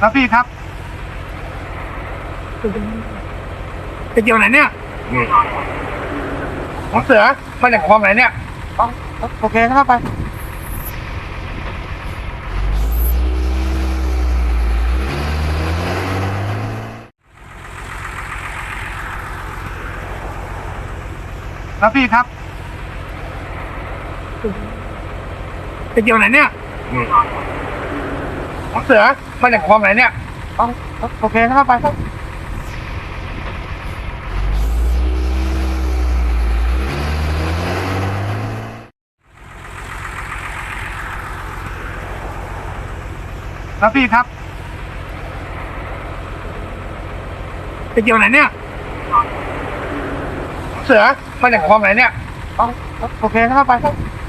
ครับพี่ครับจะเกี่ยวไหนเนี่ยของเสือมาจากคลองไหนเนี่ยโอเคนะครับไปครับพี่ครับจะเกี่ยวไหนเนี่ย ของเสือมาจากคลองไหนเนี่ยโอเคนะครับไปครับพี่ครับจะเกี่ยวไหนเนี่ยของเสือมาจากคลองไหนเนี่ยโอเคครับไปครับพี่ครับจะเกี่ยวไหนเนี่ยของเสือมาจากคลองไหนเนี่ยโอเคนะครับไปของเสือมาจากคลองไหนเนี่ยโอเคครับไปครับพี่ครับจะเของเสือมาไหนเนี่ยโอเครับ